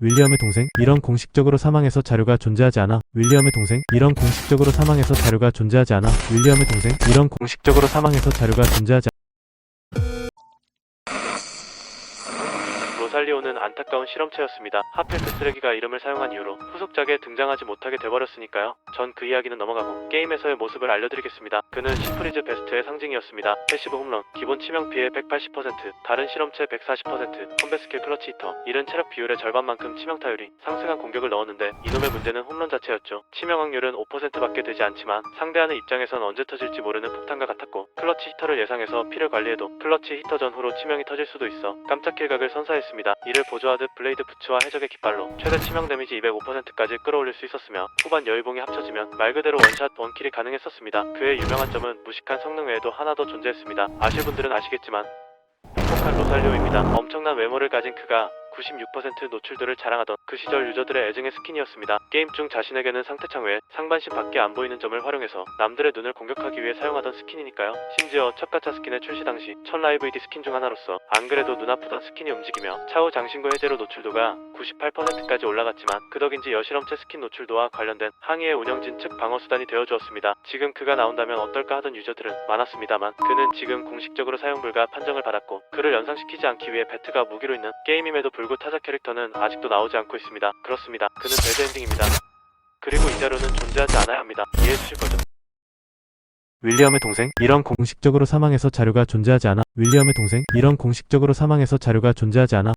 윌리엄의 동생 이런 공식적으로 사망해서 자료가 존재하지 않아. 윌리엄의 동생 이런 공식적으로 사망해서 자료가 존재하지 않아. 윌리엄의 동생 이런 공식적으로 사망해서 자료가 존재하지 로살리오는 안타까운 실험체였습니다. 하필 그 쓰레기가 이름을 사용한 이후로 후속작에 등장하지 못하게 돼버렸으니까요. 전 그 이야기는 넘어가고 게임에서의 모습을 알려드리겠습니다. 그는 시프리즈 베스트의 상징이었습니다. 패시브 홈런, 기본 치명 피해 180%, 다른 실험체 140%, 컴뱃 스킬 클러치 히터, 이른 체력 비율의 절반만큼 치명 타율이 상승한 공격을 넣었는데 이놈의 문제는 홈런 자체였죠. 치명 확률은 5%밖에 되지 않지만 상대하는 입장에선 언제 터질지 모르는 폭탄과 같았고 클러치 히터를 예상해서 피를 관리해도 클러치 히터 전후로 치명이 터질 수도 있어 깜짝 킬각을 선사했습니다. 이를 보조하듯 블레이드 부츠와 해적의 깃발로 최대 치명 데미지 205%까지 끌어올릴 수 있었으며 후반 여유봉이 합쳐지면 말 그대로 원샷 원킬이 가능했었습니다. 그의 유명한 점은 무식한 성능 외에도 하나 더 존재했습니다. 아실 분들은 아시겠지만 행복한 로살리오입니다. 엄청난 외모를 가진 그가 96% 노출도를 자랑하던 그 시절 유저들의 애증의 스킨이었습니다. 게임 중 자신에게는 상태창 외에 상반신 밖에 안 보이는 점을 활용해서 남들의 눈을 공격하기 위해 사용하던 스킨이니까요. 심지어 첫 가차 스킨의 출시 당시 첫 라이브 ED 스킨 중 하나로서 안 그래도 눈 아프던 스킨이 움직이며 차후 장신구 해제로 노출도가 98%까지 올라갔지만 그 덕인지 여실험체 스킨 노출도와 관련된 항의의 운영진 측 방어 수단이 되어주었습니다. 지금 그가 나온다면 어떨까 하던 유저들은 많았습니다만 그는 지금 공식적으로 사용 불가 판정을 받았고 그를 연상시키지 않기 위해 배트가 무기로 있는 게임임에도 불구 타자 캐릭터는 아직도 나오지 않고 있습니다. 그렇습니다. 그는 배드 엔딩입니다. 그리고 이 자료는 존재하지 않아야 합니다. 이해해 주실 거죠? 윌리엄의 동생 이런 공식적으로 사망해서 자료가 존재하지 않아 윌리엄의 동생 이런 공식적으로 사망해서 자료가 존재하지 않아